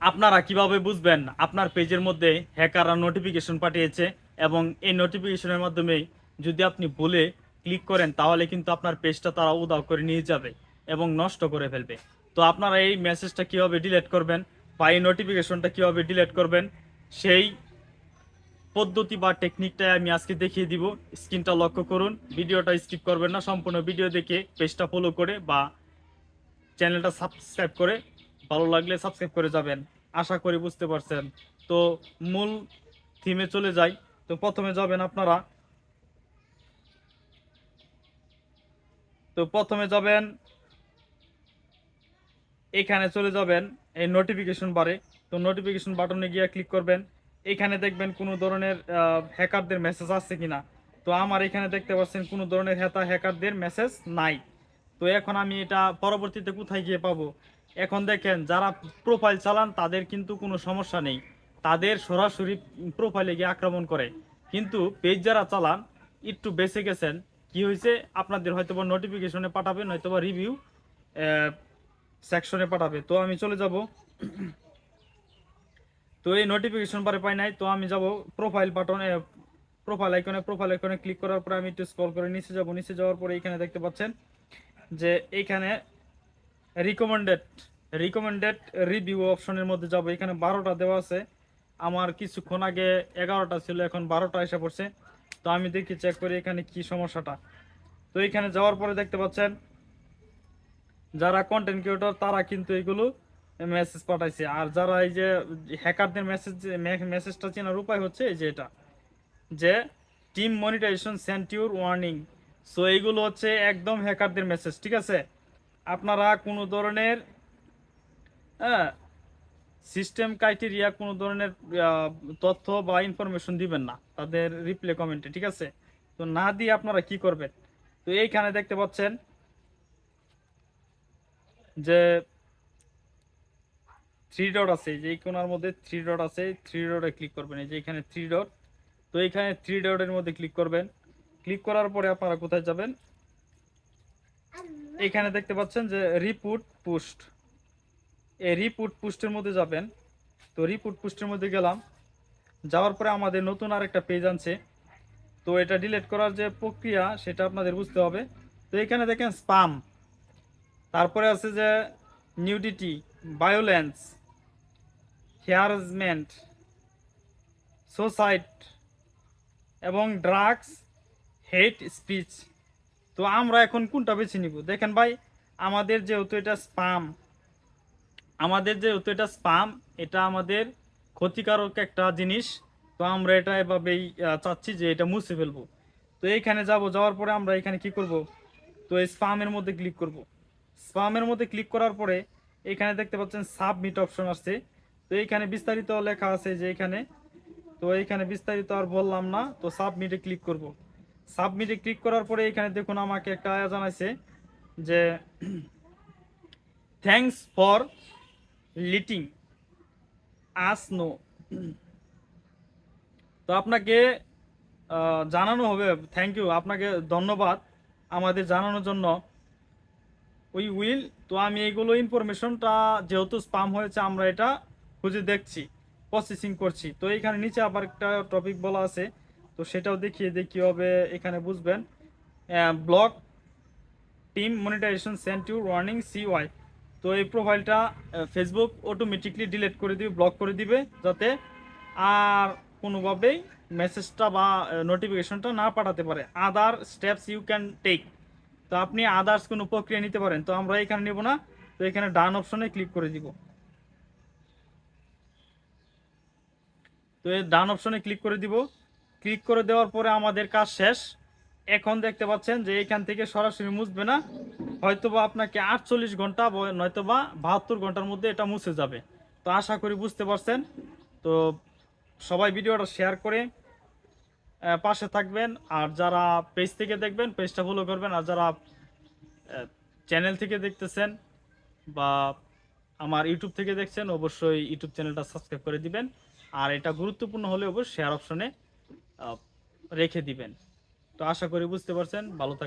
আপনারা কীভাবে বুঝবেন আপনার পেজের মধ্যে হ্যাকাররা নোটিফিকেশন পাঠিয়েছে এবং এই নোটিফিকেশনের মাধ্যমে যদি আপনি বলে ক্লিক করেন, তাহলে কিন্তু আপনার পেজটা তারা উদাও করে নিয়ে যাবে এবং নষ্ট করে ফেলবে। তো আপনারা এই মেসেজটা কীভাবে ডিলেট করবেন বা এই নোটিফিকেশনটা কীভাবে ডিলেট করবেন, সেই পদ্ধতি বা টেকনিকটা আমি আজকে দেখিয়ে দিব। স্ক্রিনটা লক্ষ্য করুন, ভিডিওটা স্কিপ করবেন না, সম্পূর্ণ ভিডিও দেখে পেজটা ফলো করে বা চ্যানেলটা সাবস্ক্রাইব করে ভালো লাগলে সাবস্ক্রাইব করে যাবেন। আশা করি বুঝতে পারছেন। তো মূল থিমে চলে যাই। তো প্রথমে যাবেন আপনারা। তো প্রথমে যাবেন। এখানে চলে যাবেন এই নোটিফিকেশন বারে তো নোটিফিকেশন বাটনে গিয়ে ক্লিক করবেন। এখানে দেখবেন কোনো ধরনের হ্যাকারদের মেসেজ আসছে কিনা। তো আমার এখানে দেখতে পাচ্ছেন কোনো ধরনের হ্যাতা হ্যাকারদের মেসেজ নাই। তো এখন আমি এটা পরবর্তীতে কোথায় গিয়ে পাবো? এখন দেখেন, যারা প্রোফাইল চালান, তাদের কিন্তু কোনো সমস্যা নেই। তাদের সরাসরি প্রোফাইলে গিয়ে আক্রমণ করে। কিন্তু পেজ যারা চালান, একটু বেঁচে গেছেন, কি হয়েছে? আপনাদের হয়তো বা নোটিফিকেশনে পাঠাবে নয়তো বা রিভিউ সেকশনে পাঠাবে। তো আমি চলে যাব। তো এই নোটিফিকেশন বারে পাই নাই, তো আমি যাব প্রোফাইল বাটনে প্রোফাইল আইকনে প্রোফাইল আইকনে ক্লিক করার পরে আমি একটু স্ক্রল করে নিচে যাব। নিচে যাওয়ার পরে এখানে দেখতে পাচ্ছেন যে এইখানে রিকমেন্ডেড রিকমেন্ডেড রিভিউ অপশনের মধ্যে যাব। এখানে বারোটা দেওয়া আছে। আমার কিছুক্ষণ আগে এগারোটা ছিল, এখন বারোটা এসে পড়ছে। তো আমি দেখি চেক করি এখানে কি সমস্যাটা। তো এখানে যাওয়ার পরে দেখতে পাচ্ছেন, যারা কন্টেন্ট ক্রিয়েটর তারা কিন্তু এগুলো মেসেজ পাঠাইছে। আর যারা এই যে হ্যাকারদের মেসেজ মেসেজটা চেনার উপায় হচ্ছে এই যে এটা, যে team monetisation sent your warning so এইগুলো হচ্ছে একদম হ্যাকারদের মেসেজ ঠিক আছে? আপনারা কোনো ধরনের হ্যাঁ সিস্টেম ক্রাইটেরিয়া কোনো ধরনের তথ্য বা ইনফরমেশন দিবেন না। তাদের রিপ্লে কমেন্টে ঠিক আছে? তো না দিয়ে আপনারা কি করবেন? তো এইখানে দেখতে পাচ্ছেন যে থ্রি ডট আছে যে কোনার মধ্যে থ্রি ডট আছে থ্রি ডটে ক্লিক করবেন। এই যে এখানে থ্রি ডট তো এখানে থ্রি ডটের মধ্যে ক্লিক করবেন। ক্লিক করার পরে আপনারা কোথায় যাবেন? এখানে দেখতে পাচ্ছেন যে রিপুট পুস্ট। এই রিপুট পুস্টের মধ্যে যাবেন। তো রিপুট পুস্টের মধ্যে গেলাম। যাওয়ার পরে আমাদের নতুন আরেকটা পেজ আনছে। তো এটা ডিলিট করার যে প্রক্রিয়া, সেটা আপনাদের বুঝতে হবে। তো এখানে দেখেন স্পাম। তারপরে আছে যে নিউডিটি, ভায়োলেন্স, হ্যারাসমেন্ট, সোসাইট এবং ড্রাগস, হেট স্পিচ। তো আমরা এখন কোনটা বেছে নিব? দেখেন ভাই, আমাদের যেহেতু এটা স্পাম আমাদের যেহেতু এটা স্পাম এটা আমাদের ক্ষতিকারক একটা জিনিস। তো আমরা এটা এভাবেই চাচ্ছি যে এটা মুছে ফেলব। তো এইখানে যাব, যাওয়ার পরে আমরা এখানে কি করব? তো এই স্পামের মধ্যে ক্লিক করব। স্পামের মধ্যে ক্লিক করার পরে এখানে দেখতে পাচ্ছেন সাবমিট অপশন আসছে। তো এইখানে বিস্তারিত লেখা আছে যে এখানে, তো এইখানে বিস্তারিত আর বললাম না, তো সাবমিটে ক্লিক করব। সাবমিটে ক্লিক করার পরে এখানে দেখুন আমাকে একটা জানাইছে যে thanks for letting us know তো আপনাকে জানানো হবে থ্যাংক ইউ আপনাকে ধন্যবাদ আমাদের জানানোর জন্য। উই উইল তো আমি এইগুলো ইনফরমেশনটা যেহেতু স্পাম হয়েছে, আমরা এটা খুঁজে দেখছি প্রসেসিং করছি। তো এখানে নিচে আবার একটা টপিক বলা আছে তো সেটাও দেখিয়ে দিই কীভাবে এখানে বুঝবেন। Block team monetisation sent you warning see why তো এই প্রোফাইলটা ফেসবুক অটোমেটিকলি ডিলিট করে দিবে ব্লক করে দিবে, যাতে আর কোনোভাবেই মেসেজটা বা নোটিফিকেশনটা না পাঠাতে পারে। Other steps you can take তো আপনি আদার্স কোনো প্রক্রিয়া নিতে পারেন। তো আমরা এখানে নেব না। তো এখানে ডান অপশনে ক্লিক করে দিব। তো এই ডান অপশনে ক্লিক করে দিব। ক্লিক করে দেওয়ার পরে আমাদের কাজ শেষ। এখন দেখতে পাচ্ছেন যে এখান থেকে সরাসরি মুছবে না। হয়তোবা আপনাকে আটচল্লিশ ঘণ্টা নয়তোবা বাহাত্তর ঘণ্টার মধ্যে এটা মুছে যাবে। তো আশা করি বুঝতে পারছেন। তো সবাই ভিডিওটা শেয়ার করে পাশে থাকবেন। আর যারা পেজ থেকে দেখবেন, পেজটা ফলো করবেন। আর যারা চ্যানেল থেকে দেখতেছেন বা আমার ইউটিউব থেকে দেখছেন, অবশ্যই ইউটিউব চ্যানেলটা সাবস্ক্রাইব করে দিবেন। আর এটা গুরুত্বপূর্ণ হলে অবশ্যই শেয়ার অপশনে রেখে দিবেন। তো আশা করি বুঝতে পারছেন। ভালো থাকবেন।